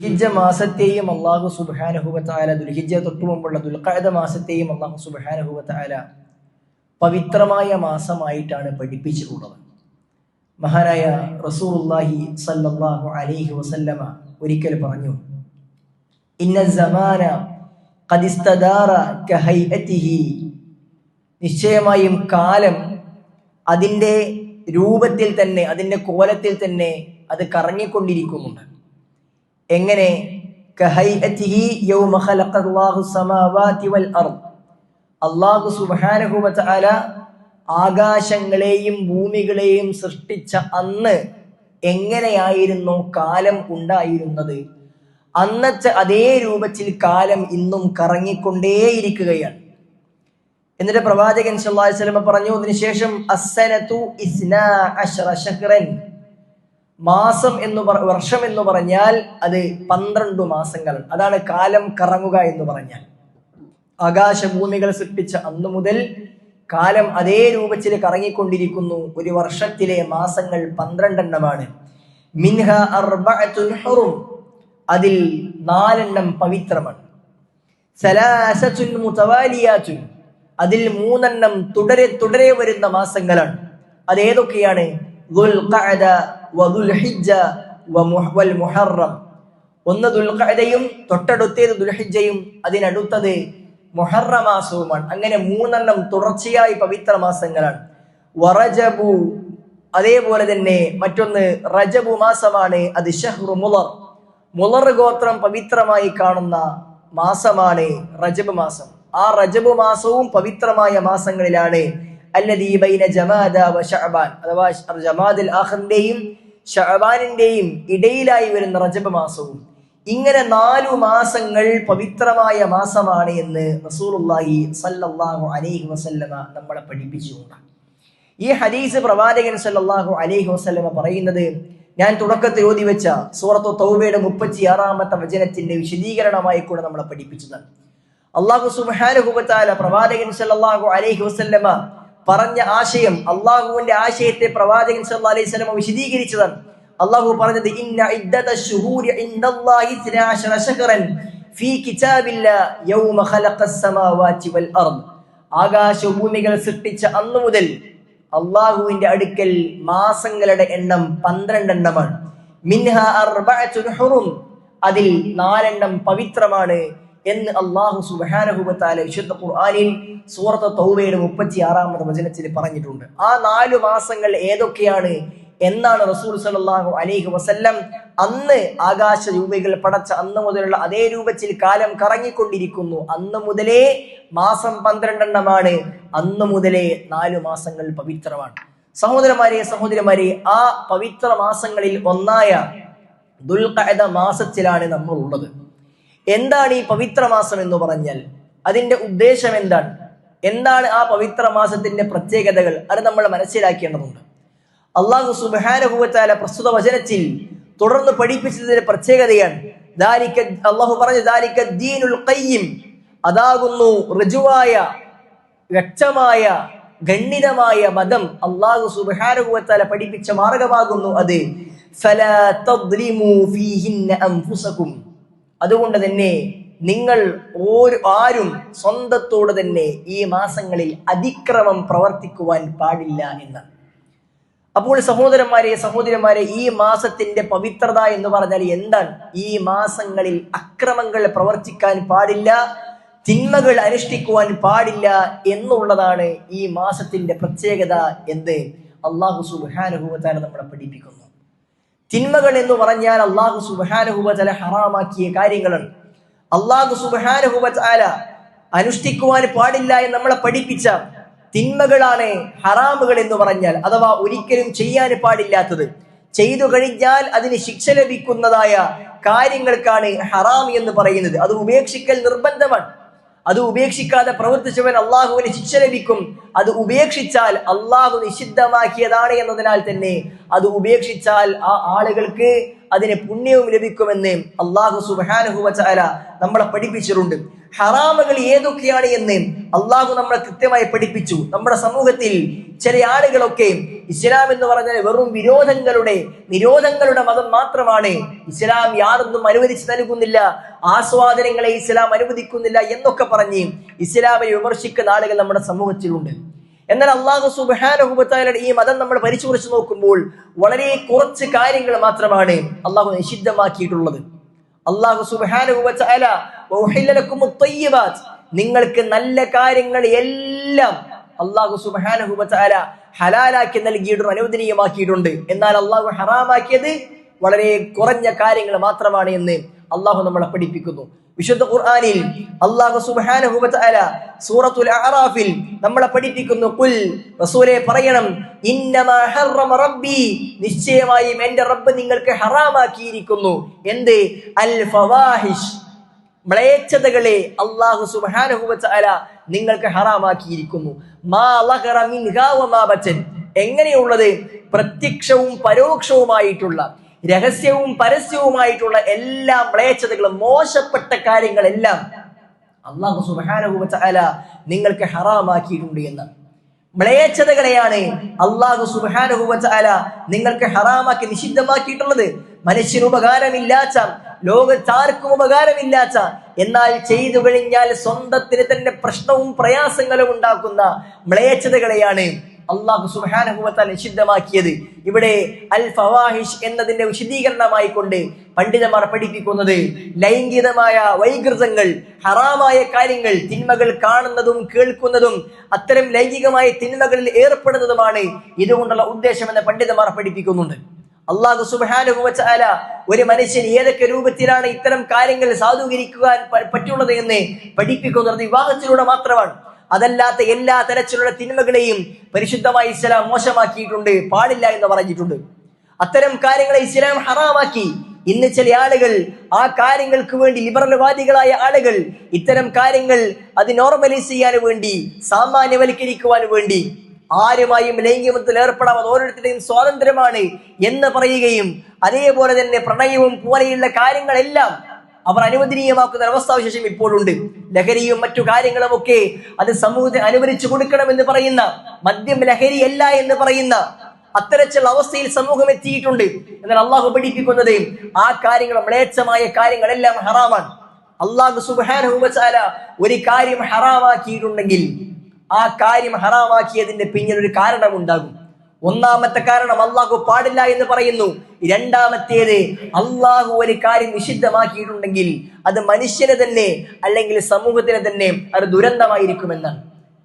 ദുൽഹിജ്ജ മാസത്തെയും അള്ളാഹു സുബാനഹുബത്തായ ദുൽഹിജ തൊട്ടു മുമ്പുള്ള ദുൽഖായത മാസത്തെയും അള്ളാഹു സുബാനഹുബത്തായ പവിത്രമായ മാസമായിട്ടാണ് പഠിപ്പിച്ചിട്ടുള്ളത്. മഹാനായ റസൂലുള്ളാഹി സല്ലല്ലാഹു അലൈഹി വസല്ലമ ഒരിക്കൽ പറഞ്ഞു ഇന്ന നിശ്ചയമായും കാലം അതിന്റെ രൂപത്തിൽ തന്നെ അതിന്റെ കോലത്തിൽ തന്നെ അത് കറങ്ങിക്കൊണ്ടിരിക്കുന്നുണ്ട്. എങ്ങനെ? അള്ളാഹു വ ആകാശങ്ങളെയും ഭൂമികളെയും സൃഷ്ടിച്ച അന്ന് എങ്ങനെയായിരുന്നു കാലം ഉണ്ടായിരുന്നത്? അന്നത്തെ അതേ രൂപത്തിൽ കാലം ഇന്നും കറങ്ങിക്കൊണ്ടേയിരിക്കുകയാണ്. എന്നിട്ട് പ്രവാചകൻ വസല്ലം പറഞ്ഞു അതിനുശേഷം അസ്സനതു ഇസ്നാ ശഹ്റൻ. മാസം എന്ന് പറ വർഷം എന്ന് പറഞ്ഞാൽ അത് പന്ത്രണ്ട് മാസങ്ങൾ. അതാണ് കാലം കറങ്ങുക എന്ന് പറഞ്ഞാൽ. ആകാശഭൂമികൾ സൃഷ്ടിച്ച അന്നു മുതൽ കാലം അതേ രൂപത്തിൽ കറങ്ങിക്കൊണ്ടിരിക്കുന്നു. ഒരു വർഷത്തിലെ മാസങ്ങൾ പന്ത്രണ്ടെണ്ണമാണ്. മിൻഹ അർബഅത്തുൻ ഹുറും. അതിൽ നാലെണ്ണം പവിത്രമാണ്. സലാസത്തുൻ മുതവാലിയാത്തുൻ. അതിൽ മൂന്നെണ്ണം തുടരെ തുടരെ വരുന്ന മാസങ്ങളാണ്. അതേതൊക്കെയാണ്? വദുൽഹിജ്ജ മുഹറം. ഒന്ന് ദുൽഖഅദയും തൊട്ടടുത്തേത് ദുൽഹിജയും അതിനടുത്തത് മൊഹറ മാസവുമാണ് അങ്ങനെ മൂന്നെണ്ണം തുടർച്ചയായി പവിത്ര മാസങ്ങളാണ് വറജബു അതേപോലെ തന്നെ മറ്റൊന്ന് റജബു മാസമാണ് അത് ഷഹ്റു മുളർ. മുളർ ഗോത്രം പവിത്രമായി കാണുന്ന മാസമാണ് റജബ് മാസം. ആ റജബ് മാസവും പവിത്രമായ മാസങ്ങളിലാണ്. അല്ലദീബൈന ജമാദ വ അഥവാ ജമാദുൽ ആഖറിന്റെയും ഷഅബാനിന്റെയും ഇടയിലായി വരുന്ന റജബ് മാസവും ഇങ്ങനെ നാലു മാസങ്ങൾ പവിത്രമായ മാസമാണ് എന്ന് റസൂലുള്ളാഹി സല്ലല്ലാഹു അലൈഹി വസല്ലമ നമ്മളെ പഠിപ്പിച്ചുകൊണ്ട് ഈ ഹദീസ് പ്രവാചകൻ സല്ലല്ലാഹു അലൈഹി വസല്ലമ പറയുന്നത് ഞാൻ തുടക്കത്തിൽ ഓതി വെച്ച സൂറത്തു തൗബയുടെ മുപ്പത്തി ആറാമത്തെ വചനത്തിന്റെ വിശദീകരണമായി കൂടെ നമ്മളെ പഠിപ്പിച്ചതാണ്. അള്ളാഹു സുബാനുഹുബത്താല പ്രവാചകൻ സല്ലല്ലാഹു അലൈഹി വസല്ലമ പറഞ്ഞ ആശയം അള്ളാഹുവിന്റെ ആശയത്തെ പ്രവാചകൻ സല്ലാ അലൈഹി വസല്ലമ വിശദീകരിച്ചതാണ്. അള്ളാഹു പറഞ്ഞത് ഇന്ന ഇദ്ദത ശുഹൂരി ഇൻദല്ലാഹി 12 ഫീ കിതാബില്ലാ യൗമ ഖലഖസ് സമാവാതി വൽ അർദ്. ആകാശഭൂമികൾ സൃഷ്ടിച്ച അന്നു മുതൽ അള്ളാഹുവിന്റെ അടുക്കൽ മാസങ്ങളുടെ എണ്ണം പന്ത്രണ്ടെണ്ണമാണ്. മിൻഹ അതിൽ നാലെണ്ണം പവിത്രമാണ്. എന്ന് അള്ളാഹു സുബാനഹുബത്താല വിശുദ്ധ ഖുർആാനിൽ സൂറത്ത് തൗബയുടെ മുപ്പത്തി ആറാമത് വചനത്തിൽ പറഞ്ഞിട്ടുണ്ട്. ആ നാലു മാസങ്ങൾ ഏതൊക്കെയാണ് എന്നാണ് റസൂൽ സലാഹു അലൈഹി വസല്ലം അന്ന് ആകാശ രൂപകൾ പടച്ച അന്ന് മുതലുള്ള അതേ രൂപത്തിൽ കാലം കറങ്ങിക്കൊണ്ടിരിക്കുന്നു. അന്ന് മുതലേ മാസം പന്ത്രണ്ടെണ്ണമാണ്. അന്ന് മുതലേ നാലു മാസങ്ങൾ പവിത്രമാണ്. സഹോദരന്മാരെ സഹോദരന്മാരെ ആ പവിത്ര മാസങ്ങളിൽ ഒന്നായ ദുൽഖഅദ മാസത്തിലാണ് നമ്മൾ ഉള്ളത് എന്താണ് ഈ പവിത്ര മാസം എന്ന് പറഞ്ഞാൽ? അതിന്റെ ഉദ്ദേശം എന്താണ്? എന്താണ് ആ പവിത്ര മാസത്തിന്റെ പ്രത്യേകതകൾ? അത് നമ്മൾ മനസ്സിലാക്കേണ്ടതുണ്ട്. അള്ളാഹു സുബാനുഭവത്താല പ്രസ്തുത വചനത്തിൽ തുടർന്ന് പഠിപ്പിച്ചതിന്റെ പ്രത്യേകതയാണ്. ദാരിക്ക അള്ളാഹു പറഞ്ഞു ദാലിക്ക ദീനുൽ കയ്യും അതാകുന്നു ഋജുവായ വ്യക്തമായ ഖണ്ഡിതമായ മതം അള്ളാഹു സുബാനുഭവത്താല പഠിപ്പിച്ച മാർഗമാകുന്നു അത്. ഫലാ തദ്ലിമു ഫീഹിന്ന അൻഫുസകും. അതുകൊണ്ട് തന്നെ നിങ്ങൾ ആരും സ്വന്തത്തോട് തന്നെ ഈ മാസങ്ങളിൽ അതിക്രമം പ്രവർത്തിക്കുവാൻ പാടില്ല എന്ന്. അപ്പോൾ സഹോദരന്മാരെ സഹോദരന്മാരെ ഈ മാസത്തിന്റെ പവിത്രത എന്ന് പറഞ്ഞാൽ എന്താണ്? ഈ മാസങ്ങളിൽ അക്രമങ്ങൾ പ്രവർത്തിക്കാൻ പാടില്ല തിന്മകൾ അനുഷ്ഠിക്കുവാൻ പാടില്ല എന്നുള്ളതാണ് ഈ മാസത്തിന്റെ പ്രത്യേകത എന്ന് അള്ളാഹു സുബാനുഭവത്താൽ നമ്മളെ പഠിപ്പിക്കുന്നു. തിന്മകൾ എന്ന് പറഞ്ഞാൽ അള്ളാഹു സുബാനുഹുബല ഹറാമാക്കിയ കാര്യങ്ങളാണ്. അള്ളാഹു സുബാനുഹുബല അനുഷ്ഠിക്കുവാൻ പാടില്ല എന്ന് നമ്മളെ പഠിപ്പിച്ച തിന്മകളാണ് ഹറാമുകൾ എന്ന് പറഞ്ഞാൽ അഥവാ ഒരിക്കലും ചെയ്യാൻ പാടില്ലാത്തത്. ചെയ്തു കഴിഞ്ഞാൽ അതിന് ശിക്ഷ ലഭിക്കുന്നതായ കാര്യങ്ങൾക്കാണ് ഹറാം എന്ന് പറയുന്നത്. അത് ഉപേക്ഷിക്കൽ നിർബന്ധമാണ്. അത് ഉപേക്ഷിക്കാതെ പ്രവർത്തിച്ചവൻ അള്ളാഹുവിന് ശിക്ഷ ലഭിക്കും. അത് ഉപേക്ഷിച്ചാൽ അള്ളാഹു നിഷിദ്ധമാക്കിയതാണ് എന്നതിനാൽ തന്നെ അത് ഉപേക്ഷിച്ചാൽ ആ ആളുകൾക്ക് അതിന് പുണ്യവും ലഭിക്കുമെന്ന് അള്ളാഹു സുബാനുഹുവല നമ്മളെ പഠിപ്പിച്ചിട്ടുണ്ട്. ഹറാമുകൾ ഏതൊക്കെയാണ് എന്ന് അള്ളാഹു നമ്മളെ കൃത്യമായി പഠിപ്പിച്ചു. നമ്മുടെ സമൂഹത്തിൽ ചില ആളുകളൊക്കെ ഇസ്ലാം എന്ന് പറഞ്ഞാൽ വെറും വിരോധങ്ങളുടെ നിരോധങ്ങളുടെ മതം മാത്രമാണ്. ഇസ്ലാം യാതൊന്നും അനുവദിച്ചു നൽകുന്നില്ല ആസ്വാദനങ്ങളെ ഇസ്ലാം അനുവദിക്കുന്നില്ല എന്നൊക്കെ പറഞ്ഞ് ഇസ്ലാമിനെ വിമർശിക്കുന്ന ആളുകൾ നമ്മുടെ സമൂഹത്തിലുണ്ട്. എന്നാൽ അള്ളാഹു സുബാനുഭവത്തായാലും ഈ മതം നമ്മൾ പരിശോധിച്ച് നോക്കുമ്പോൾ വളരെ കുറച്ച് കാര്യങ്ങൾ മാത്രമാണ് അള്ളാഹു നിഷിദ്ധമാക്കിയിട്ടുള്ളത് അള്ളാഹു സുബാനുഭവത്തായ നിങ്ങൾക്ക് നല്ല കാര്യങ്ങൾ എല്ലാം അള്ളാഹു സുബാനുഭവത്തായ ഹലാലാക്കി നൽകിയിട്ടുണ്ട് അനുവദനീയമാക്കിയിട്ടുണ്ട്. എന്നാൽ അള്ളാഹു ഹറാമാക്കിയത് വളരെ കുറഞ്ഞ കാര്യങ്ങൾ മാത്രമാണ് എന്ന് അള്ളാഹു നമ്മളെ പഠിപ്പിക്കുന്നു. വിശുദ്ധ ഖുർആനിൽ അള്ളാഹു സുബ്ഹാനഹു വതആല സൂറത്തുൽ അഅറാഫിൽ നമ്മളെ പഠിപ്പിക്കുന്നു. കുൽ റസൂലേ പറയണം ഇന്നമാ ഹറമ റബ്ബി. നിശ്ചയമായും എന്റെ റബ്ബ് നിങ്ങൾക്ക് ഹറാമാക്കിയിരിക്കുന്നു. എന്ത്? അൽ ഫവാഹിഷ്. മ്ലേച്ഛതകളെ അള്ളാഹു സുബ്ഹാനഹു വതആല നിങ്ങൾക്ക് ഹറാമാക്കിയിരിക്കുന്നു. മാ ലഹറ മിൻഹാ വമാ ബത്തൻ എങ്ങനെയുള്ളത്? പ്രത്യക്ഷവും പരോക്ഷവുമായിട്ടുള്ള രഹസ്യവും പരസ്യവുമായിട്ടുള്ള എല്ലാ മ്ലേച്ഛതകളും മോശപ്പെട്ട കാര്യങ്ങളെല്ലാം അള്ളാഹു സുബാനഹു സുബാനുഭവല നിങ്ങൾക്ക് ഹറാമാക്കിയിട്ടുണ്ട് എന്ന്. മ്ലേച്ഛതകളെയാണ് അള്ളാഹു സുബാനഹു സുബാനുഭവല നിങ്ങൾക്ക് ഹറാമാക്കി നിഷിദ്ധമാക്കിയിട്ടുള്ളത്. മനുഷ്യന് ഉപകാരമില്ലാത്ത ലോകത്താർക്കും ഉപകാരമില്ലാത്ത എന്നാൽ ചെയ്തു കഴിഞ്ഞാൽ സ്വന്തത്തിന് തന്നെ പ്രശ്നവും പ്രയാസങ്ങളും ഉണ്ടാക്കുന്ന മ്ലേച്ഛതകളെയാണ് അള്ളാഹു സുബാനുഭവത്താൽ നിഷിദ്ധമാക്കിയത്. ഇവിടെ അൽ ഫവാഹിഷ് എന്നതിന്റെ വിശദീകരണമായി കൊണ്ട് പണ്ഡിതന്മാർ പഠിപ്പിക്കുന്നത് ലൈംഗികമായ വൈകൃതങ്ങൾ ഹറാമായ കാര്യങ്ങൾ തിന്മകൾ കാണുന്നതും കേൾക്കുന്നതും അത്തരം ലൈംഗികമായ തിന്മകളിൽ ഏർപ്പെടുന്നതുമാണ് ഇതുകൊണ്ടുള്ള ഉദ്ദേശം എന്ന് പണ്ഡിതന്മാർ പഠിപ്പിക്കുന്നുണ്ട്. അള്ളാഹു സുബാനുഭവച്ചാല ഒരു മനുഷ്യൻ ഏതൊക്കെ രൂപത്തിലാണ് ഇത്തരം കാര്യങ്ങൾ സാധൂകരിക്കുവാൻ പറ്റുള്ളത് എന്ന് പഠിപ്പിക്കുന്നത് വിവാഹത്തിലൂടെ മാത്രമാണ്. അതല്ലാത്ത എല്ലാ തരത്തിലുള്ള തിന്മകളെയും പരിശുദ്ധമായി ഇസ്ലാം മോശമാക്കിയിട്ടുണ്ട് പാടില്ല എന്ന് പറഞ്ഞിട്ടുണ്ട്. അത്തരം കാര്യങ്ങളെ ഇസ്ലാം ഹറാമാക്കി. ഇന്ന് ചില ആളുകൾ ആ കാര്യങ്ങൾക്ക് വേണ്ടി ലിബറൽവാദികളായ ആളുകൾ ഇത്തരം കാര്യങ്ങൾ അത് നോർമലൈസ് ചെയ്യാൻ വേണ്ടി സാമാന്യവൽക്കരിക്കുവാൻ വേണ്ടി ആരുമായും ലൈംഗികത്തിൽ ഏർപ്പെടാം ഓരോരുത്തരുടെയും സ്വാതന്ത്ര്യമാണ് എന്ന് പറയുകയും അതേപോലെ തന്നെ പ്രണയവും പോലെയുള്ള കാര്യങ്ങളെല്ലാം അവർ അനുവദനീയമാക്കുന്ന അവസ്ഥാവിശേഷം ഇപ്പോഴുണ്ട്. ലഹരിയും മറ്റു കാര്യങ്ങളും ഒക്കെ അത് സമൂഹത്തെ അനുവദിച്ചു കൊടുക്കണമെന്ന് പറയുന്ന മദ്യം ലഹരിയല്ല എന്ന് പറയുന്ന അത്തരച്ചുള്ള അവസ്ഥയിൽ സമൂഹം എത്തിയിട്ടുണ്ട്. എന്നാൽ അള്ളാഹു പഠിപ്പിക്കുന്നത് ആ കാര്യങ്ങൾ മ്ലേച്ഛമായ കാര്യങ്ങളെല്ലാം ഹറാമാണ്. അള്ളാഹു സുബാന ഒരു കാര്യം ഹറാമാക്കിയിട്ടുണ്ടെങ്കിൽ ആ കാര്യം ഹറാമാക്കിയതിന്റെ പിന്നിൽ ഒരു കാരണമുണ്ടാകും. ഒന്നാമത്തെ കാരണം അള്ളാഹു പാടില്ല എന്ന് പറയുന്നു. രണ്ടാമത്തേത് അള്ളാഹു ഒരു കാര്യം നിഷിദ്ധമാക്കിയിട്ടുണ്ടെങ്കിൽ അത് മനുഷ്യനെ തന്നെ അല്ലെങ്കിൽ സമൂഹത്തിന് തന്നെ അത് ദുരന്തമായിരിക്കുമെന്നാണ്.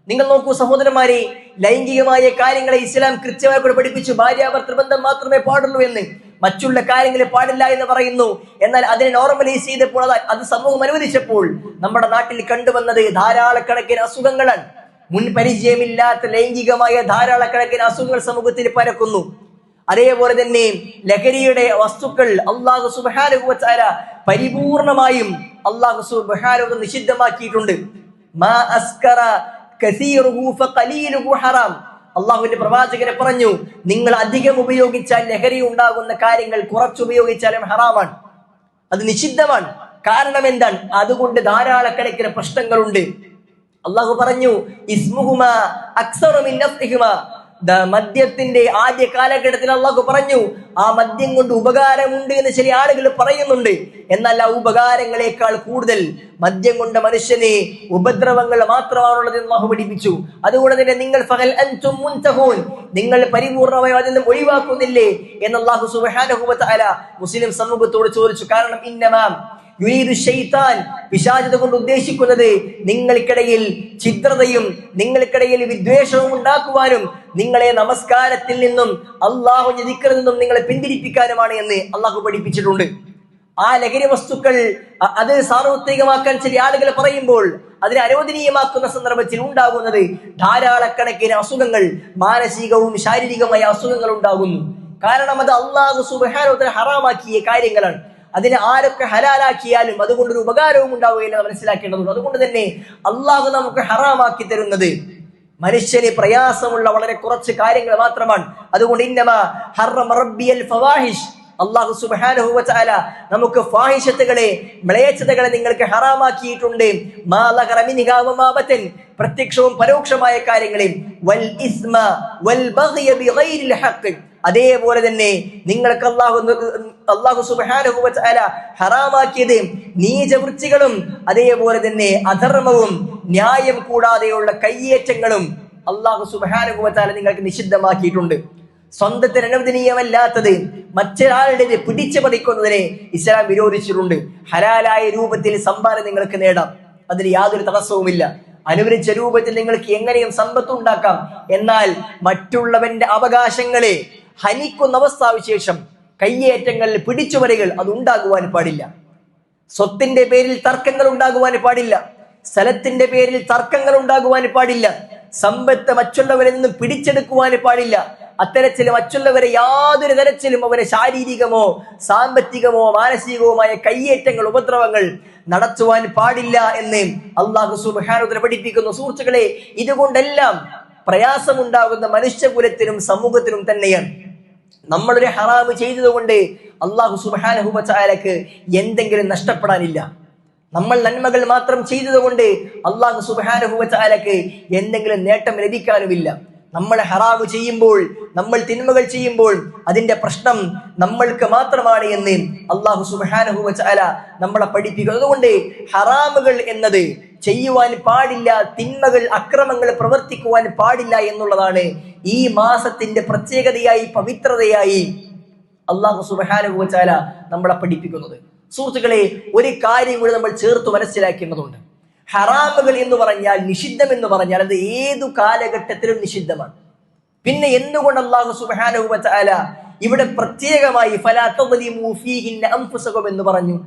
നിങ്ങൾ നോക്കൂ സഹോദരന്മാരെ ലൈംഗികമായ കാര്യങ്ങളെ ഇസ്ലാം കൃത്യമായി കൂടെ പഠിപ്പിച്ചു. ഭാര്യ ബന്ധം മാത്രമേ പാടുള്ളൂ എന്ന്. മറ്റുള്ള കാര്യങ്ങൾ പാടില്ല എന്ന് പറയുന്നു. എന്നാൽ അതിനെ നോർമലൈസ് ചെയ്തപ്പോൾ അത് സമൂഹം അനുവദിച്ചപ്പോൾ നമ്മുടെ നാട്ടിൽ കണ്ടുവന്നത് ധാരാളക്കണക്കിന് അസുഖങ്ങളാണ്. മുൻ പരിചയമില്ലാത്ത ലൈംഗികമായ ധാരാളക്കണക്കിന് അസുഖങ്ങൾ സമൂഹത്തിൽ പരക്കുന്നു. അതേപോലെ തന്നെ ലഹരിയുടെ വസ്തുക്കൾ അള്ളാഹു സുബാനുഭവത്താര പരിപൂർണമായും അള്ളാഹു സുബാനുഭവം നിഷിദ്ധമാക്കിയിട്ടുണ്ട്. അള്ളാഹുവിന്റെ പ്രവാചകനെ പറഞ്ഞു നിങ്ങൾ അധികം ഉപയോഗിച്ചാൽ ലഹരി ഉണ്ടാകുന്ന കാര്യങ്ങൾ കുറച്ചുപയോഗിച്ചാലും ഹറാമാണ്. അത് നിഷിദ്ധമാണ്. കാരണം എന്താണ്? അതുകൊണ്ട് ധാരാളക്കണക്കിന് പ്രശ്നങ്ങളുണ്ട്. അള്ളാഹു പറഞ്ഞു മദ്യത്തിന്റെ ആദ്യ കാലഘട്ടത്തിൽ അള്ളാഹു പറഞ്ഞു ആ മദ്യം കൊണ്ട് ഉപകാരമുണ്ട് എന്ന് ചില ആളുകൾ പറയുന്നുണ്ട്. എന്നാൽ ആ ഉപകാരങ്ങളെക്കാൾ കൂടുതൽ മദ്യം കൊണ്ട് മനുഷ്യനെ ഉപദ്രവങ്ങൾ മാത്രമാണുള്ളത് അള്ളാഹു പഠിപ്പിച്ചു. അതുകൊണ്ട് തന്നെ നിങ്ങൾ ഫഹൽ മുൻതഹൂൻ നിങ്ങൾ പരിപൂർണമായി അതിൽ നിന്നും ഒഴിവാക്കുന്നില്ലേ? എന്ന് അള്ളാഹു സുബ്ഹാനഹു മുസ്ലിം സമൂഹത്തോട് ചോദിച്ചു. കാരണം ഇന്നമാം പിശാചത കൊണ്ട് ഉദ്ദേശിക്കുന്നത് നിങ്ങൾക്കിടയിൽ ചിത്രതയും നിങ്ങൾക്കിടയിൽ വിദ്വേഷവും ഉണ്ടാക്കുവാനും നിങ്ങളെ നമസ്കാരത്തിൽ നിന്നും അള്ളാഹു ഞതിക്കറിൽ നിന്നും നിങ്ങളെ പിന്തിരിപ്പിക്കാനുമാണ് എന്ന് അള്ളാഹു പഠിപ്പിച്ചിട്ടുണ്ട്. ആ ലഹരി വസ്തുക്കൾ അത് സാർവത്രികമാക്കാൻ ചില ആളുകൾ പറയുമ്പോൾ അതിനെ അനുവദനീയമാക്കുന്ന സന്ദർഭത്തിൽ ഉണ്ടാകുന്നത് ധാരാളക്കണക്കിന് അസുഖങ്ങൾ മാനസികവും ശാരീരികമായ അസുഖങ്ങൾ ഉണ്ടാകുന്നു. കാരണം അത് അള്ളാഹു സുബാനോത്തിന് ഹറാമാക്കിയ കാര്യങ്ങളാണ്. അതിനെ ആരൊക്കെ ഹലാലാക്കിയാലും അതുകൊണ്ടൊരു ഉപകാരവും ഉണ്ടാവുകയില്ല മനസ്സിലാക്കേണ്ടതുണ്ട്. അതുകൊണ്ട് തന്നെ അള്ളാഹു നമുക്ക് ഹറാമാക്കി തരുന്നത് മനുഷ്യന് പ്രയാസമുള്ള വളരെ കുറച്ച് കാര്യങ്ങൾ മാത്രമാണ്. അതുകൊണ്ട് ഇന്നമ ഫവാഹിഷ്. അള്ളാഹു സുബാനുഹുവല നമുക്ക് ഫാഹിഷത്തുകളെ മ്ലേച്ഛതകളെ നിങ്ങൾക്ക് ഹറാമാക്കിയിട്ടുണ്ട്. മാ ലഹറ മിൻഹാ വമാ ബത്തൻ. പ്രത്യക്ഷവും പരോക്ഷമായ കാര്യങ്ങളെയും വൽ ഇസ്മ വൽ ബഗ്യ ബിഗൈരിൽ ഹഖ്. അതേപോലെ തന്നെ നിങ്ങൾക്ക് അള്ളാഹു അള്ളാഹു സുബാനുഭവല ഹറാമാക്കിയത് നീചവൃത്തികളും അതേപോലെ തന്നെ അധർമ്മവും ന്യായം കൂടാതെയുള്ള കയ്യേറ്റങ്ങളും അള്ളാഹു സുബാനുഹുവല നിങ്ങൾക്ക് നിഷിദ്ധമാക്കിയിട്ടുണ്ട്. സ്വന്തത്തിന് അനുവദനീയമല്ലാത്തത് മറ്റൊരാളുടെ പിടിച്ചു പറിക്കുന്നതിനെ ഇസ്ലാം വിരോധിച്ചിട്ടുണ്ട്. ഹലാലായ രൂപത്തിൽ സമ്പാദം നിങ്ങൾക്ക് നേടാം. അതിന് യാതൊരു തടസ്സവുമില്ല. അനുവദിച്ച രൂപത്തിൽ നിങ്ങൾക്ക് എങ്ങനെയും സമ്പത്തുണ്ടാക്കാം എന്നാൽ മറ്റുള്ളവന്റെ അവകാശങ്ങളെ ഹനിക്കുന്ന അവസ്ഥാവിശേഷം കയ്യേറ്റങ്ങൾ പിടിച്ചുപറികൾ അത് ഉണ്ടാകുവാൻ പാടില്ല. സ്വത്തിന്റെ പേരിൽ തർക്കങ്ങൾ ഉണ്ടാകുവാൻ പാടില്ല. സ്ഥലത്തിന്റെ പേരിൽ തർക്കങ്ങൾ ഉണ്ടാകുവാൻ പാടില്ല. സമ്പത്ത് മറ്റുള്ളവരിൽ നിന്നും പിടിച്ചെടുക്കുവാൻ പാടില്ല. അത്തരത്തിൽ മറ്റുള്ളവരെ യാതൊരു തരത്തിലും അവരെ ശാരീരികമോ സാമ്പത്തികമോ മാനസികവുമായ കയ്യേറ്റങ്ങൾ ഉപദ്രവങ്ങൾ നടത്തുവാൻ പാടില്ല എന്ന് അള്ളാഹു സുബാനുദ്ര പഠിപ്പിക്കുന്നു. സുഹൃത്തുക്കളെ ഇതുകൊണ്ടെല്ലാം പ്രയാസമുണ്ടാകുന്ന മനുഷ്യകുലത്തിനും സമൂഹത്തിനും തന്നെയാണ്. നമ്മളൊരു ഹറാമ് ചെയ്തതുകൊണ്ട് അള്ളാഹു സുബാനഹുബാലക്ക് എന്തെങ്കിലും നഷ്ടപ്പെടാനില്ല. നമ്മൾ നന്മകൾ മാത്രം ചെയ്തതുകൊണ്ട് അള്ളാഹു സുബാനഹുബാലക്ക് എന്തെങ്കിലും നേട്ടം ലഭിക്കാനുമില്ല. നമ്മൾ ഹറാമ് ചെയ്യുമ്പോൾ നമ്മൾ തിന്മകൾ ചെയ്യുമ്പോൾ അതിന്റെ പ്രശ്നം നമ്മൾക്ക് മാത്രമാണ് എന്ന് അള്ളാഹു സുബാനഹുബാല നമ്മളെ പഠിപ്പിക്കുന്നത് അതുകൊണ്ട് ഹറാമുകൾ എന്നത് ചെയ്യുവാൻ പാടില്ല തിന്മകൾ അക്രമങ്ങൾ പ്രവർത്തിക്കുവാൻ പാടില്ല എന്നുള്ളതാണ് ഈ മാസത്തിന്റെ പ്രത്യേകതയായി പവിത്രതയായി അള്ളാഹു സുബാനുഭവച്ചാല നമ്മളെ പഠിപ്പിക്കുന്നത്. സുഹൃത്തുക്കളെ ഒരു കാര്യം കൂടി നമ്മൾ ചേർത്ത് മനസ്സിലാക്കേണ്ടതുണ്ട്. ഹറാമുകൾ എന്ന് പറഞ്ഞാൽ നിഷിദ്ധം എന്ന് പറഞ്ഞാൽ അത് ഏതു കാലഘട്ടത്തിലും നിഷിദ്ധമാണ്. പിന്നെ എന്തുകൊണ്ട് അള്ളാഹു സുബാനുഭവച്ചാല ഇവിടെ പ്രത്യേകമായി ഫലാത്തലിമു എന്ന് പറഞ്ഞു?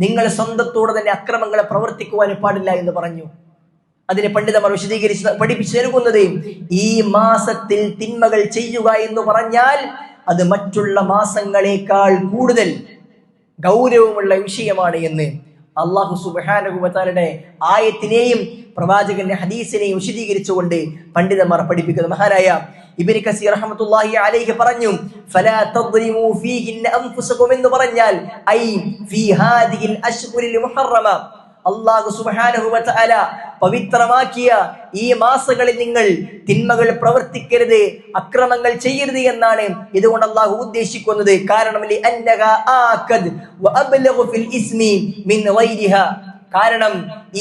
നിങ്ങൾ സ്വന്തത്തോടെ തന്നെ അക്രമങ്ങളെ പ്രവർത്തിക്കുവാൻ പാടില്ല എന്ന് പറഞ്ഞു. അതിനെ പണ്ഡിതന്മാർ വിശദീകരിച്ച് പഠിപ്പിച്ചു നൽകുന്നത് ഈ മാസത്തിൽ തിന്മകൾ ചെയ്യുക എന്ന് പറഞ്ഞാൽ അത് മറ്റുള്ള മാസങ്ങളെക്കാൾ കൂടുതൽ ഗൗരവമുള്ള വിഷയമാണ് എന്ന്. അള്ളാഹു സുബാനുഭവത്താരുടെ ആയത്തിനെയും പ്രവാചകന്റെ ഹദീസിനെയും വിശദീകരിച്ചുകൊണ്ട് പണ്ഡിതന്മാർ പഠിപ്പിക്കുന്നു മഹാനായ ഇബിൻ കസീർ റഹ്മത്തുള്ളാഹി അലൈഹി പറഞ്ഞു ഫലാ തദ്രിമു ഫീഹിന്ന അൻഫുസകും എന്ന് പറഞ്ഞാൽ ഐ ഫീ ഹാദിഹിൽ അശ്ഹുരിൽ മുഹറമ അള്ളാഹു സുബ്ഹാനഹു വതആല പവിത്രമാക്കിയ ഈ മാസങ്ങളിൽ നിങ്ങൾ തിന്മകൾ പ്രവർത്തിക്കരുത് അക്രമങ്ങൾ ചെയ്യരുത് എന്നാണ് ഇതുകൊണ്ട് അള്ളാഹു ഉദ്ദേശിക്കുന്നത്. കാരണം കാരണം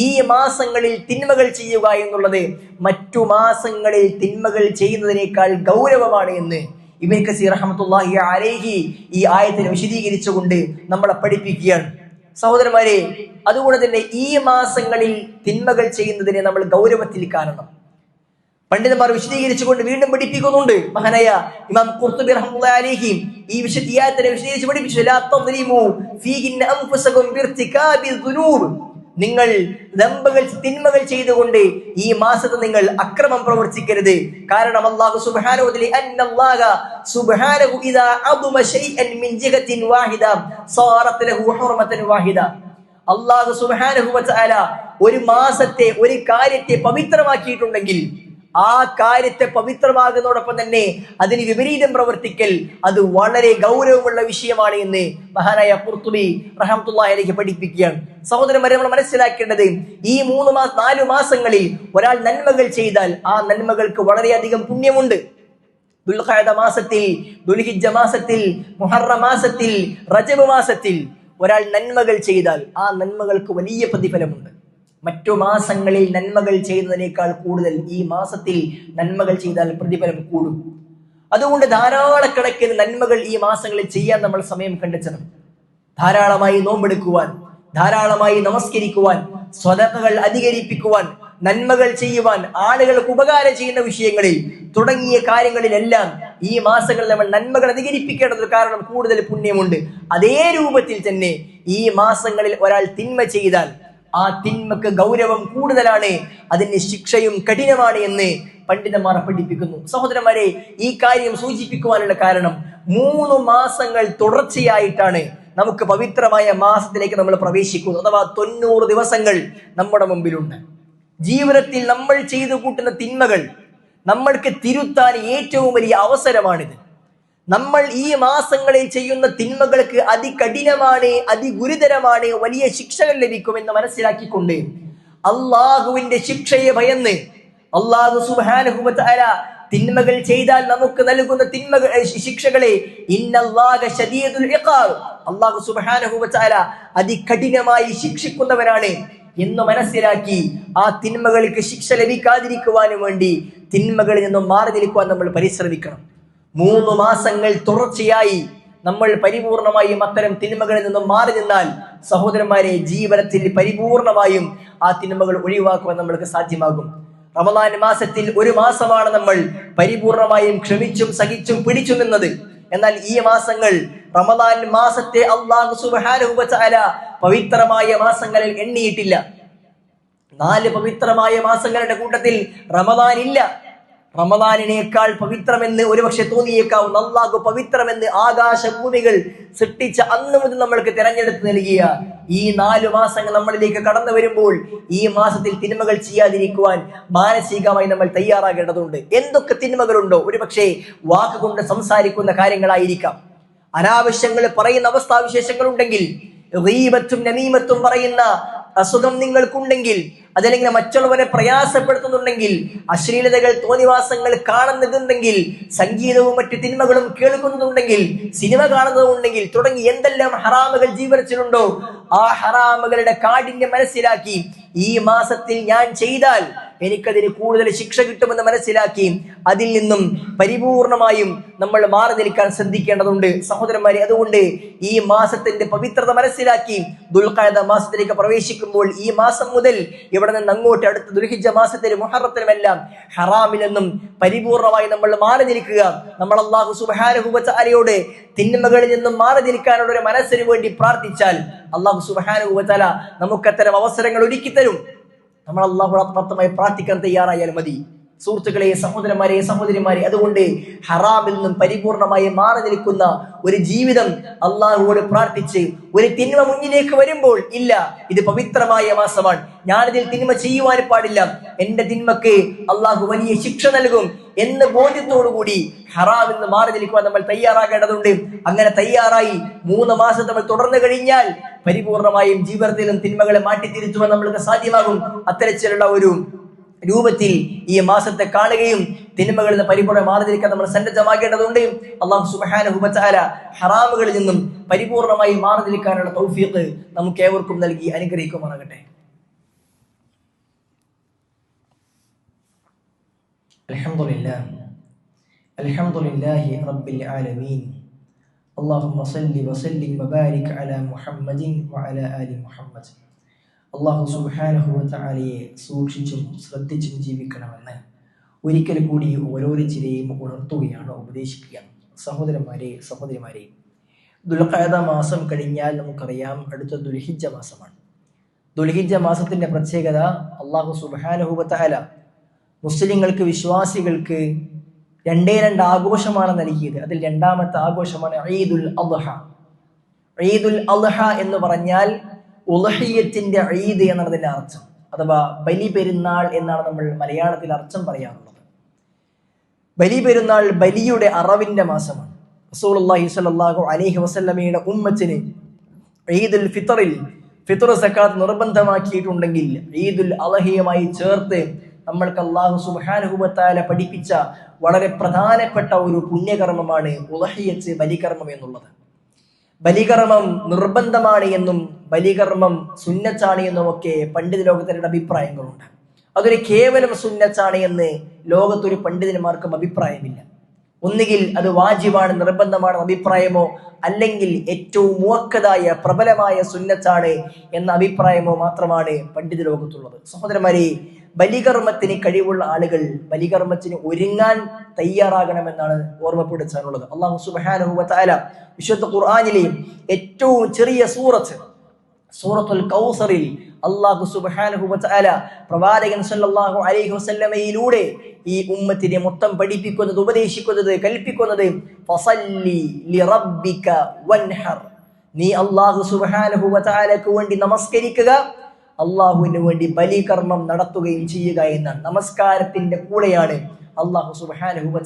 ഈ മാസങ്ങളിൽ തിന്മകൾ ചെയ്യുക എന്നുള്ളത് മറ്റു മാസങ്ങളിൽ തിന്മകൾ ചെയ്യുന്നതിനേക്കാൾ ഗൗരവമാണ് എന്ന് ഇബിൻ കസീർ അഹമ്മത്തുല്ലാഹി അലേഹി ഈ ആയത്തിനെ വിശദീകരിച്ചുകൊണ്ട് നമ്മളെ പഠിപ്പിക്കുകയാണ്. സഹോദരന്മാരെ അതുകൊണ്ട് തന്നെ ഈ മാസങ്ങളിൽ തിന്മകൾ ചെയ്യുന്നതിനെ നമ്മൾ ഗൗരവത്തിൽ കാണണം. പണ്ഡിതന്മാർ വിശദീകരിച്ചുകൊണ്ട് വീണ്ടും പഠിപ്പിക്കുന്നുണ്ട്. മഹാനായ ഇമാം റഹ്മത്തുള്ളാഹി അലൈഹി ഈ വിശദീയാത്തിനെ വിശദീകരിച്ച് പഠിപ്പിച്ചു. നിങ്ങൾ ദമ്പകൾ തിന്മകൾ ചെയ്തുകൊണ്ട് ഈ മാസത്തെ നിങ്ങൾ അക്രമം പ്രവർത്തിക്കരുത്. കാരണം അല്ലാഹു സുബ്ഹാനഹു വതആല അന്നല്ലാഹ സുബ്ഹാനഹു ഇദാ അദമ ശൈഅൻ മിൻ ജിഹത്തിൻ വാഹിദ സാറത് ലഹു ഹുർമതൻ വാഹിദ. അല്ലാഹു സുബ്ഹാനഹു വതആല ഒരു മാസത്തെ ഒരു കാര്യത്തെ പവിത്രമാക്കിയിട്ടുണ്ടെങ്കിൽ ആ കാര്യത്തെ പവിത്രമാകുന്നതോടൊപ്പം തന്നെ അതിന് വിപരീതം പ്രവർത്തിക്കൽ അത് വളരെ ഗൗരവമുള്ള വിഷയമാണ് എന്ന് മഹാനായ പുർത്തുബി റഹമത്തുല്ലാഹിലേക്ക് പഠിപ്പിക്കുകയാണ്. സഹോദരന്മാരെ നമ്മൾ മനസ്സിലാക്കേണ്ടത് ഈ മൂന്ന് മാസം നാലു മാസങ്ങളിൽ ഒരാൾ നന്മകൾ ചെയ്താൽ ആ നന്മകൾക്ക് വളരെയധികം പുണ്യമുണ്ട്. ദുൽഖാദ മാസത്തിൽ ദുൽഹിജ മാസത്തിൽ മുഹറ മാസത്തിൽ റജബ് മാസത്തിൽ ഒരാൾ നന്മകൾ ചെയ്താൽ ആ നന്മകൾക്ക് വലിയ പ്രതിഫലമുണ്ട്. മറ്റു മാസങ്ങളിൽ നന്മകൾ ചെയ്യുന്നതിനേക്കാൾ കൂടുതൽ ഈ മാസത്തിൽ നന്മകൾ ചെയ്താൽ പ്രതിഫലം കൂടും. അതുകൊണ്ട് ധാരാളക്കണക്കിന് നന്മകൾ ഈ മാസങ്ങളിൽ ചെയ്യാൻ നമ്മൾ സമയം കണ്ടെത്തണം. ധാരാളമായി നോമ്പെടുക്കുവാൻ ധാരാളമായി നമസ്കരിക്കുവാൻ സ്വതകൾ അധികരിപ്പിക്കുവാൻ നന്മകൾ ചെയ്യുവാൻ ആളുകൾക്ക് ഉപകാരം ചെയ്യുന്ന വിഷയങ്ങളിൽ തുടങ്ങിയ കാര്യങ്ങളിലെല്ലാം ഈ മാസങ്ങളിൽ നമ്മൾ നന്മകൾ അധികരിപ്പിക്കേണ്ടത് കാരണം കൂടുതൽ പുണ്യമുണ്ട്. അതേ രൂപത്തിൽ തന്നെ ഈ മാസങ്ങളിൽ ഒരാൾ തിന്മ ചെയ്താൽ ആ തിന്മക്ക് ഗൗരവം കൂടുതലാണ് അതിന്റെ ശിക്ഷയും കഠിനമാണ് എന്ന് പണ്ഡിതന്മാർ പഠിപ്പിക്കുന്നു. സഹോദരന്മാരെ ഈ കാര്യം സൂചിപ്പിക്കുവാനുള്ള കാരണം മൂന്ന് മാസങ്ങൾ തുടർച്ചയായിട്ടാണ് നമുക്ക് പവിത്രമായ മാസത്തിലേക്ക് നമ്മൾ പ്രവേശിക്കുന്നു അഥവാ തൊണ്ണൂറ് ദിവസങ്ങൾ നമ്മുടെ മുമ്പിലുണ്ട്. ജീവിതത്തിൽ നമ്മൾ ചെയ്തു കൂട്ടുന്ന തിന്മകൾ നമ്മൾക്ക് തിരുത്താൻ ഏറ്റവും വലിയ അവസരമാണിത്. നമ്മൾ ഈ മാസങ്ങളിൽ ചെയ്യുന്ന തിന്മകൾക്ക് അതികഠിനമാണ് അതിഗുരുതരമാണ് വലിയ ശിക്ഷകൾ ലഭിക്കുമെന്ന് മനസ്സിലാക്കിക്കൊണ്ട് അള്ളാഹുവിന്റെ ശിക്ഷയെ ഭയന്ന് അള്ളാഹു സുബാനുഹുല തിന്മകൾ ചെയ്താൽ നമുക്ക് നൽകുന്ന തിന്മകൾ ശിക്ഷകളെ അള്ളാഹു സുബാനുഹുല അതികഠിനമായി ശിക്ഷിക്കുന്നവനാണ് എന്ന് മനസ്സിലാക്കി ആ തിന്മകൾക്ക് ശിക്ഷ ലഭിക്കാതിരിക്കുവാനും വേണ്ടി തിന്മകളിൽ നിന്നും മാറി നിൽക്കുവാൻ നമ്മൾ പരിശ്രമിക്കണം. മൂന്ന് മാസങ്ങൾ തുടർച്ചയായി നമ്മൾ പരിപൂർണമായും അത്തരം തിന്മകളിൽ നിന്നും മാറി നിന്നാൽ സഹോദരന്മാരെ ജീവനത്തിൽ പരിപൂർണമായും ആ തിന്മകൾ ഒഴിവാക്കുവാൻ നമ്മൾക്ക് സാധ്യമാകും. റമദാൻ മാസത്തിൽ ഒരു മാസമാണ് നമ്മൾ പരിപൂർണമായും ക്ഷമിച്ചും സഹിച്ചും പിടിച്ചു നിന്നത്. എന്നാൽ ഈ മാസങ്ങൾ റമദാൻ മാസത്തെ അള്ളാഹു തആല പവിത്രമായ മാസങ്ങളിൽ എണ്ണിയിട്ടില്ല. നാല് പവിത്രമായ മാസങ്ങളുടെ കൂട്ടത്തിൽ റമദാൻ ഇല്ല. റമദാനിനേക്കാൾ പവിത്രമെന്ന് ഒരുപക്ഷെ തോന്നിയേക്കാവുന്ന അള്ളാഹു പവിത്രമെന്ന് ആകാശഭൂമികൾ സൃഷ്ടിച്ച അന്ന് മുതൽ നമ്മൾക്ക് തിരഞ്ഞെടുത്ത് നൽകിയ ഈ നാലു മാസങ്ങൾ നമ്മളിലേക്ക് കടന്നു വരുമ്പോൾ ഈ മാസത്തിൽ തിന്മകൾ ചെയ്യാതിരിക്കുവാൻ മാനസികമായി നമ്മൾ തയ്യാറാകേണ്ടതുണ്ട്. എന്തൊക്കെ തിന്മകളുണ്ടോ? ഒരുപക്ഷെ വാക്കുകൊണ്ട് സംസാരിക്കുന്ന കാര്യങ്ങളായിരിക്കാം. അനാവശ്യങ്ങൾ പറയുന്ന അവസ്ഥാവിശേഷങ്ങൾ ഉണ്ടെങ്കിൽ റീബത്തും നമീമത്തും പറയുന്ന അസുഖം നിങ്ങൾക്കുണ്ടെങ്കിൽ അതല്ലെങ്കിൽ മറ്റുള്ളവരെ പ്രയാസപ്പെടുത്തുന്നുണ്ടെങ്കിൽ അശ്ലീലതകൾ തോന്നിവാസങ്ങൾ കാണുന്നതുണ്ടെങ്കിൽ സംഗീതവും മറ്റു തിന്മകളും കേൾക്കുന്നുണ്ടെങ്കിൽ സിനിമ കാണുന്നതുണ്ടെങ്കിൽ തുടങ്ങി എന്തെല്ലാം ഹറാമുകൾ ജീവിച്ചിട്ടുണ്ടോ ആ ഹറാമുകളുടെ കാഠിന്യം മനസ്സിലാക്കി ഈ മാസത്തിൽ ഞാൻ ചെയ്താൽ എനിക്കതിന് കൂടുതൽ ശിക്ഷ കിട്ടുമെന്ന് മനസ്സിലാക്കി അതിൽ നിന്നും പരിപൂർണമായും നമ്മൾ മാറി നിൽക്കാൻ ശ്രദ്ധിക്കേണ്ടതുണ്ട്. സഹോദരന്മാരെ അതുകൊണ്ട് ഈ മാസത്തിന്റെ പവിത്രത മനസ്സിലാക്കി ദുൽഖായത മാസത്തിലേക്ക് പ്രവേശിക്കുമ്പോൾ ഈ മാസം മുതൽ ഇവിടെ നിന്ന് അങ്ങോട്ട് അടുത്ത ദുൽഹിജ മാസത്തിലെ മുഹറത്തിനുമെല്ലാം ഹറാമിൽ നിന്നും പരിപൂർണമായി നമ്മൾ മാറി നിൽക്കുക. നമ്മൾ അള്ളാഹു സുബാനുഭവച്ചാലയോട് തിന്മകളിൽ നിന്നും മാറി നിൽക്കാനുള്ള ഒരു മനസ്സിന് വേണ്ടി പ്രാർത്ഥിച്ചാൽ അള്ളാഹു സുബാനുഭവത്താല നമുക്ക് അത്തരം അവസരങ്ങൾ ഒരുക്കി തരും നമ്മൾ അള്ളാഹു ആത്മാർത്ഥമായി പ്രാർത്ഥിക്കാൻ തയ്യാറായാൽ മതി. സുഹൃത്തുക്കളെ സഹോദരന്മാരെ സഹോദരിമാരെ അതുകൊണ്ട് ഹറാമിൽ നിന്നും പരിപൂർണമായി മാറി നിൽക്കുന്ന ഒരു ജീവിതം അള്ളാഹുവോട് പ്രാർത്ഥിച്ച് ഒരു തിന്മ മുന്നിലേക്ക് വരുമ്പോൾ ഇല്ല. ഇത് പവിത്രമായ മാസമാണ്. ഞാനിതിൽ തിന്മ ചെയ്യുവാൻ പാടില്ല. എന്റെ തിന്മക്ക് അള്ളാഹു വലിയ ശിക്ഷ നൽകും എന്ന ബോധ്യത്തോടുകൂടി ഹറാമിൽ നിന്ന് മാറി നിൽക്കുവാൻ നമ്മൾ തയ്യാറാകേണ്ടതുണ്ട്. അങ്ങനെ തയ്യാറായി മൂന്ന് മാസം നമ്മൾ തുടർന്നു കഴിഞ്ഞാൽ പരിപൂർണമായും ജീവിതത്തിലും തിന്മകളെ മാറ്റിത്തിരുത്തുവാൻ നമ്മൾക്ക് സാധ്യമാകും അത്തരത്തിലുള്ള ഒരു രൂപത്തിൽ ഈ മാസത്തെ കാണുകയും തിന്മകളിൽ നിന്ന് പരിപൂർണ്ണ മാറി നിൽക്കാൻ നമ്മൾ സന്നദ്ധമാകേണ്ടതുണ്ട് അള്ളാഹു സുബാനുഭവത്താല ഹറാമുകളിൽ നിന്നും പരിപൂർണമായി മാറി നിൽക്കാനുള്ള തൗഫീഖ് നമുക്ക് ഏവർക്കും നൽകി അനുഗ്രഹിക്കുമാറാകട്ടെ الحمد لله الحمد لله رب العالمين اللهم صل وسلم وبارك على محمد وعلى آل محمد അള്ളാഹു സുബാനഹുവത്താലയെ സൂക്ഷിച്ചും ശ്രദ്ധിച്ചും ജീവിക്കണമെന്ന് ഒരിക്കൽ കൂടി ഓരോരുത്തരെയും ഉണർത്തുകയാണ് ഉപദേശിക്കുകയാണ് സഹോദരന്മാരെ സഹോദരിമാരെ ദുൽഖാദ മാസം കഴിഞ്ഞാൽ നമുക്കറിയാം അടുത്ത ദുൽഹിജ മാസമാണ് ദുൽഹിജ മാസത്തിന്റെ പ്രത്യേകത അള്ളാഹു സുബാനഹുബത്താല മുസ്ലിങ്ങൾക്ക് വിശ്വാസികൾക്ക് രണ്ടേ രണ്ട് ആഘോഷമാണ് നൽകിയത്. അതിൽ രണ്ടാമത്തെ ആഘോഷമാണ് ഈദുൽ അദ്ഹ. ഈദുൽ അദ്ഹ എന്ന് പറഞ്ഞാൽ ഉലഹിയത്തിന്റെ ഈദ് എന്നാണ് അർത്ഥം അഥവാ ബലി പെരുന്നാൾ എന്നാണ് നമ്മൾ മലയാളത്തിൽ അർത്ഥം പറയാറുള്ളത്. ബലി പെരുന്നാൾ ബലിയുടെ അറവിന്റെ മാസമാണ്. റസൂലുള്ളാഹി സ്വല്ലല്ലാഹു അലൈഹി വസല്ലമയുടെ ഉമ്മച്ചിന് ഈദുൽ ഫിത്തറിൽ ഫിത്തർ സക്കാത്ത് നിർബന്ധമാക്കിയിട്ടുണ്ടെങ്കിൽ ഈദുൽ അലഹിയുമായി ചേർത്ത് നമ്മൾക്ക് അള്ളാഹു സുബാനുഭവത്താല പഠിപ്പിച്ച വളരെ പ്രധാനപ്പെട്ട ഒരു പുണ്യകർമ്മമാണ് ഉലഹയച്ച് ബലികർമ്മം എന്നുള്ളത്. ബലികർമ്മം നിർബന്ധമാണ് എന്നും ബലികർമ്മം സുന്നച്ചാണ് എന്നും ഒക്കെ പണ്ഡിത ലോകത്തിന്റെ അഭിപ്രായങ്ങളുണ്ട്. അതൊരു കേവലം സുന്നച്ചാണ് എന്ന് ലോകത്തൊരു പണ്ഡിതന്മാർക്കും അഭിപ്രായമില്ല. ഒന്നുകിൽ അത് വാജിബാണ് നിർബന്ധമാണ് അഭിപ്രായമോ അല്ലെങ്കിൽ ഏറ്റവും മൂക്കതായ പ്രബലമായ സുന്നത്താണ് എന്ന അഭിപ്രായമോ മാത്രമാണ് പണ്ഡിത ലോകത്തുള്ളത്. സഹോദരന്മാരെ ബലികർമ്മത്തിന് കഴിവുള്ള ആളുകൾ ബലികർമ്മത്തിന് ഒരുങ്ങാൻ തയ്യാറാകണമെന്നാണ് ഓർമ്മപ്പെടുത്താനുള്ളത് അള്ളാഹു സുബാനുഭവത്താല വിശുദ്ധ ഖുർആാനിലെ ഏറ്റവും ചെറിയ സൂറത്ത് സൂറത്തുൽ കൗസറിൽ അള്ളാഹു സുബ്ഹാനഹു വതആല പ്രവാചകൻ സല്ലാഹു അലൈഹി വസ്ല്ലമയിലൂടെ ഈ ഉമ്മത്തിനെ മൊത്തം പഠിപ്പിക്കുന്നത് ഉപദേശിക്കുന്നത് കൽപ്പിക്കുന്നത് നീ അള്ളാഹു സുബ്ഹാനഹു വതആലക്ക് വേണ്ടി നമസ്കരിക്കുക അള്ളാഹുവിന് വേണ്ടി ബലികർമ്മം നടത്തുകയും ചെയ്യുക എന്നാണ് നമസ്കാരത്തിന്റെ കൂടെയാണ് അള്ളാഹു സുബാനുഭവ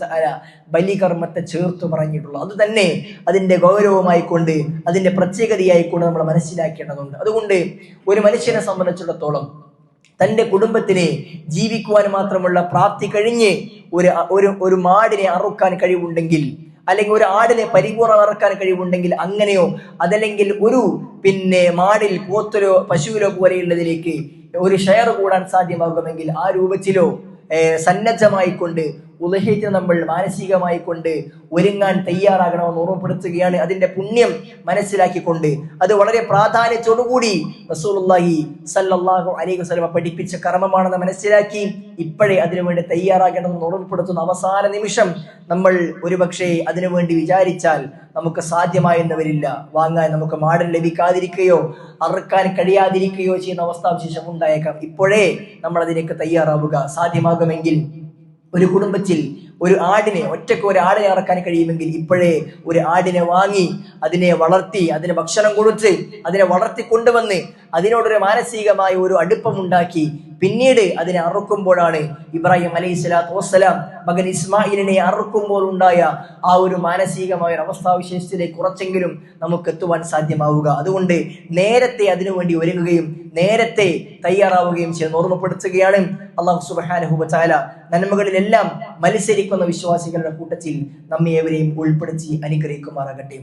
ബലികർമ്മത്തെ ചേർത്ത് പറഞ്ഞിട്ടുള്ളത്. അത് തന്നെ അതിന്റെ ഗൗരവമായി കൊണ്ട് അതിന്റെ പ്രത്യേകതയായി കൊണ്ട് നമ്മൾ മനസ്സിലാക്കേണ്ടതുണ്ട്. അതുകൊണ്ട് ഒരു മനുഷ്യനെ സംബന്ധിച്ചിടത്തോളം തന്റെ കുടുംബത്തിനെ ജീവിക്കുവാൻ മാത്രമുള്ള പ്രാപ്തി കഴിഞ്ഞ് ഒരു ഒരു ഒരു മാടിനെ അറുക്കാൻ കഴിവുണ്ടെങ്കിൽ അല്ലെങ്കിൽ ഒരു ആടിനെ പരിപൂർണ വറക്കാൻ കഴിവുണ്ടെങ്കിൽ അങ്ങനെയോ അതല്ലെങ്കിൽ ഒരു പിന്നെ മാടിൽ പോത്തലോ പശുവിലോ പോലെയുള്ളതിലേക്ക് ഒരു ഷെയർ കൂടാൻ സാധ്യമാകുമെങ്കിൽ ആ രൂപത്തിലോ ഏർ ഉലഹിച്ച് നമ്മൾ മാനസികമായി കൊണ്ട് ഒരുങ്ങാൻ തയ്യാറാകണമെന്ന് ഓർമ്മപ്പെടുത്തുകയാണ് അതിന്റെ പുണ്യം മനസ്സിലാക്കിക്കൊണ്ട്. അത് വളരെ പ്രാധാന്യത്തോടുകൂടി റസൂലുള്ളാഹി സല്ലല്ലാഹു അലൈഹി വസല്ലമ പഠിപ്പിച്ച കർമ്മമാണെന്ന് മനസ്സിലാക്കി ഇപ്പോഴേ അതിനുവേണ്ടി തയ്യാറാകണമെന്ന് ഓർമ്മപ്പെടുത്തുന്ന അവസാന നിമിഷം നമ്മൾ ഒരുപക്ഷെ അതിനുവേണ്ടി വിചാരിച്ചാൽ നമുക്ക് സാധ്യമായെന്ന് വരില്ല വാങ്ങാൻ നമുക്ക് മാടൻ ലഭിക്കാതിരിക്കുകയോ അറുക്കാൻ കഴിയാതിരിക്കുകയോ ചെയ്യുന്ന അവസ്ഥാവിശേഷം ഉണ്ടായേക്കാം. ഇപ്പോഴേ നമ്മൾ അതിലേക്ക് തയ്യാറാവുക സാധ്യമാകുമെങ്കിൽ ഒരു കുടുംബത്തിൽ ഒരു ആടിനെ ഒറ്റയ്ക്ക് ഒരു ആടിനെ ഇറക്കാൻ കഴിയുമെങ്കിൽ ഇപ്പോഴേ ഒരു ആടിനെ വാങ്ങി അതിനെ വളർത്തി അതിന് ഭക്ഷണം കൊടുത്ത് അതിനെ വളർത്തി കൊണ്ടുവന്ന് അതിനോടൊരു മാനസികമായ ഒരു അടുപ്പമുണ്ടാക്കി പിന്നീട് അതിനെ അറുക്കുമ്പോഴാണ് ഇബ്രാഹിം അലൈഹി സ്വലാത്തു വസ്സലാം മകൻ ഇസ്മായിലിനെ അറുക്കുമ്പോൾ ഉണ്ടായ ആ ഒരു മാനസികമായ ഒരു അവസ്ഥാവിശേഷത്തിലേക്ക് കുറച്ചെങ്കിലും നമുക്ക് എത്തുവാൻ സാധ്യമാവുക. അതുകൊണ്ട് നേരത്തെ അതിനുവേണ്ടി ഒരുങ്ങുകയും നേരത്തെ തയ്യാറാവുകയും ചെയ്യുന്ന ഓർമ്മപ്പെടുത്തുകയാണ് അള്ളാഹു സുബാനഹു ചാല നന്മകളിലെല്ലാം മത്സരിക്കുന്ന വിശ്വാസികളുടെ കൂട്ടത്തിൽ നമ്മെ ഏവരെയും ഉൾപ്പെടുത്തി അനുഗ്രഹിക്കുമാറാകട്ടെ.